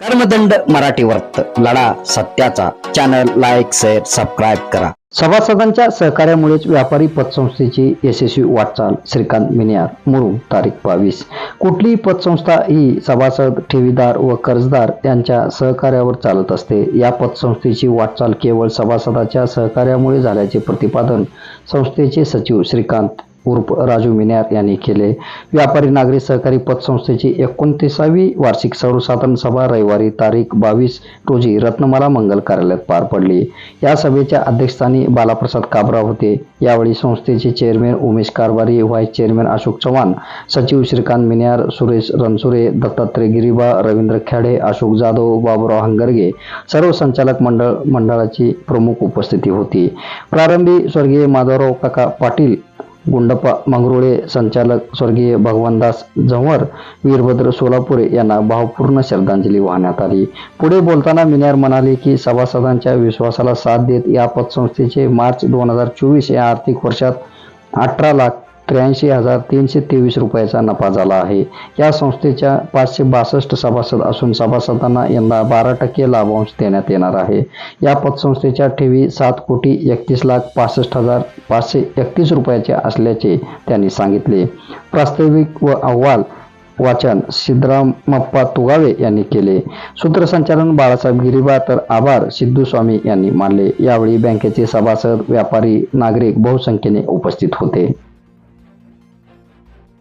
कर्मदंड मराठी वर्त लढा सत्याचा. चॅनल लाईक शेअर सबस्क्राईब करा. सभासदांच्या सहकार्यामुळेच व्यापारी पतसंस्थेची यशस्वी वाटचाल. श्रीकांत मिनियार मुरुम तारीख बावीस. कुठलीही पतसंस्था ही सभासद ठेवीदार व कर्जदार यांच्या सहकार्यावर चालत असते. या पतसंस्थेची वाटचाल केवळ सभासदाच्या सहकार्यामुळे झाल्याचे प्रतिपादन संस्थेचे सचिव श्रीकांत उर्फ राजू मिनार यांनी केले. व्यापारी नागरी सहकारी पतसंस्थेची एकोणतीसावी वार्षिक सर्वसाधारण सभा रविवारी तारीख बावीस रोजी रत्नमाला मंगल कार्यालयात पार पडली. या सभेच्या अध्यक्षस्थानी बालाप्रसाद काबरा होते. यावेळी संस्थेचे chairman Umesh Karbhari vice chairman Ashok Chavan सचिव श्रीकांत मिन्यार सुरेश रणसुरे दत्तात्रय गिरीबा रवींद्र खेडे अशोक जाधव बाबुराव हंगरगे सर्व संचालक मंडळ मंडळाची प्रमुख उपस्थिती होती. प्रारंभी स्वर्गीय माधवराव काका पाटील गुंडप्पा मंगरुळे संचालक स्वर्गीय भगवानदास झंवर वीरभद्र सोलापुरे यांना भावपूर्ण श्रद्धांजली वाहण्यात आली. पुढे बोलताना मिनार म्हणाले की सभासदांच्या विश्वासाला साथ देत या पतसंस्थेचे मार्च दोन हजार चोवीस या आर्थिक वर्षात अठरा लाख त्र्याऐंशी हजार तीनशे तेवीस रुपयाचा नफा झाला आहे. या संस्थेच्या पाचशे बासष्ट सभासद असून सभासदांना यंदा बारा टक्के लाभांश देण्यात येणार आहे. या पतसंस्थेच्या ठेवी सात कोटी एकतीस लाख पासष्ट हजार पाचशे एकतीस रुपयाचे असल्याचे त्यांनी सांगितले. प्रास्ताविक व अहवाल वाचन सिद्धरामप्पा तुगावे यांनी केले. सूत्रसंचालन बाळासाहेब गिरिबा तर आभार सिद्धू स्वामी यांनी मानले. यावेळी बँकेचे सभासद व्यापारी नागरिक बहुसंख्येने उपस्थित होते.